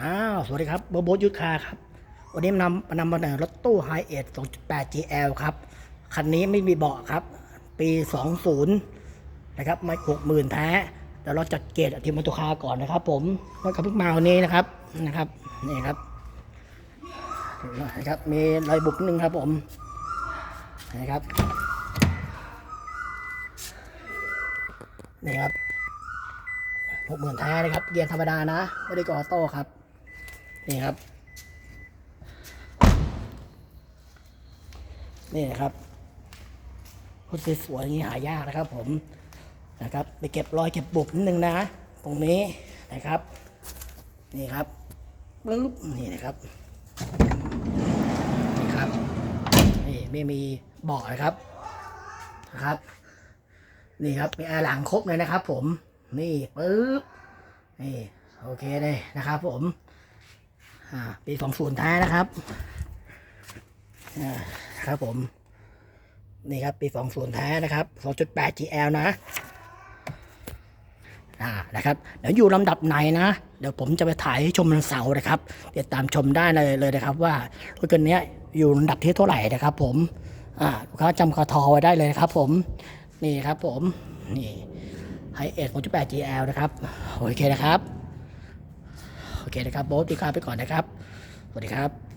อ้าว สวัสดีครับโบโบทยุทธคาครับ วันนี้นำนำมาเสนอรถตู้ไฮเอท2.8 GL ครับ คันนี้ไม่มีเบาะครับ ปี 20 นะครับ ไม่หกหมื่นแท้เดี๋ยวเราจัดเกรดทีมมอตอร์คาก่อนนะครับ ผมรถกับเพิ่งมาวันนี้นะครับ นะครับ นี่ครับ นะครับ มีรอยบุบนึงครับผม นะครับ นี่ครับหกหมื่นแท้นะครับ เกียร์ธรรมดานะ ไม่ได้กออโต้ครับ นี่ครับ นี่นะครับรถสวยๆอย่างนี้หายากนะครับ ผมนะครับ ไปเก็บรอยเก็บบุบนิดนึงนะ ตรงนี้นะครับ นี่ครับปึ๊บนี่นะครับนี่ครับนี่ไม่มีเบาะนะครับนะครับ นี่ครับมีแอร์หลังครบเลยนะครับ ผมนี่ปึ๊บนี่โอเคเลยนะครับ ผม ปีสองศูนย์แท้นะครับครับผม นี่ครับ ปีสองศูนย์แท้นะครับสองจุดแปด GL นะนะครับ เดี๋ยวอยู่ลำดับไหนนะ เดี๋ยวผมจะไปถ่ายให้ชมวันเสาร์นะครับ ติดตามชมได้เลยเลยนะครับ ว่ารถคันนี้อยู่ลำดับที่เท่าไหร่นะครับ ผมลูกค้าจำคอทอไว้ได้เลยนะครับ ผม นี่ครับผม นี่ไฮเอ็ด6.8 GL นะครับ โอเคนะครับ โอเคนะครับโบ๊ทดีครับไปก่อนนะครับ สวัสดีครับ